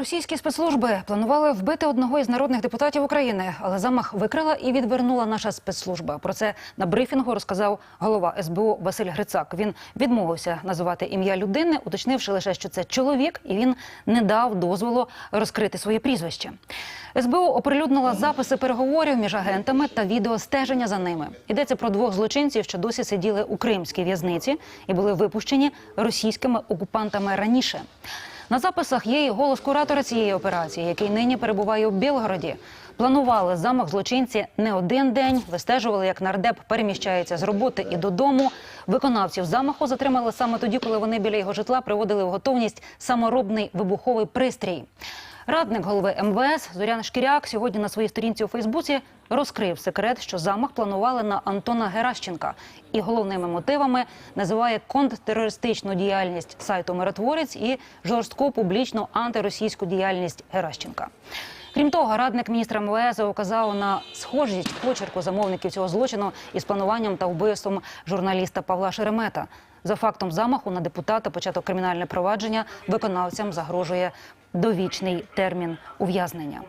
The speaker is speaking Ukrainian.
Російські спецслужби планували вбити одного із народних депутатів України, але замах викрила і відвернула наша спецслужба. Про це на брифінгу розказав голова СБУ Василь Грицак. Він відмовився називати ім'я людини, уточнивши лише, що це чоловік, і він не дав дозволу розкрити своє прізвище. СБУ оприлюднила записи переговорів між агентами та відеостеження за ними. Йдеться про двох злочинців, що досі сиділи у кримській в'язниці і були випущені російськими окупантами раніше. На записах є і голос куратора цієї операції, який нині перебуває у Білгороді. Планували замах злочинці не один день, вистежували, як нардеп переміщається з роботи і додому. Виконавців замаху затримали саме тоді, коли вони біля його житла приводили в готовність саморобний вибуховий пристрій. Радник голови МВС Зорян Шкіряк сьогодні на своїй сторінці у Фейсбуці розкрив секрет, що замах планували на Антона Геращенка. І головними мотивами називає контртерористичну діяльність сайту Миротворець і жорстку публічну антиросійську діяльність Геращенка. Крім того, радник міністра МВС указав на схожість почерку замовників цього злочину із плануванням та вбивством журналіста Павла Шеремета. За фактом замаху на депутата початок кримінальне провадження виконавцям загрожує довічний термін ув'язнення.